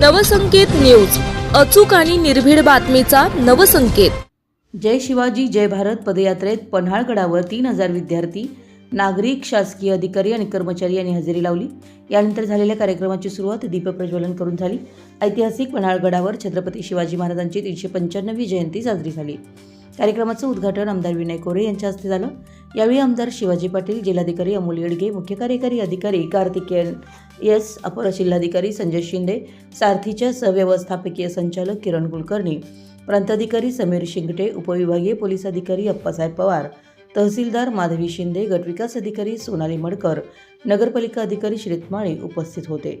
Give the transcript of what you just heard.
Navsanket news. अचूक आणि निर्भीड बातमीचा नवसंकेत. जय शिवाजी जय भारत पदयात्रेत पन्हाळगडावर तीन हजार विद्यार्थी नागरिक शासकीय अधिकारी आणि कर्मचारी यांनी हजेरी लावली. यानंतर झालेल्या कार्यक्रमाची सुरुवात दीपप्रज्वलन करून झाली. ऐतिहासिक पन्हाळगडावर छत्रपती शिवाजी महाराजांची तीनशे पंच्याण्णवी जयंती साजरी झाली. कार्यक्रमाचं उद्घाटन आमदार विनय कोरे यांच्या हस्ते झालं. यावेळी आमदार शिवाजी पाटील जिल्हाधिकारी अमोल येडगे मुख्य कार्यकारी अधिकारी कार्तिकेयन एस अपर जिल्हाधिकारी संजय शिंदे सारथीच्या सहव्यवस्थापकीय संचालक किरण कुलकर्णी प्रांताधिकारी समीर शिंगटे उपविभागीय पोलीस अधिकारी अप्पासाहेब पवार तहसीलदार माधवी शिंदे गटविकास अधिकारी सोनाली मडकर नगरपालिका अधिकारी श्रीतमाळे उपस्थित होते.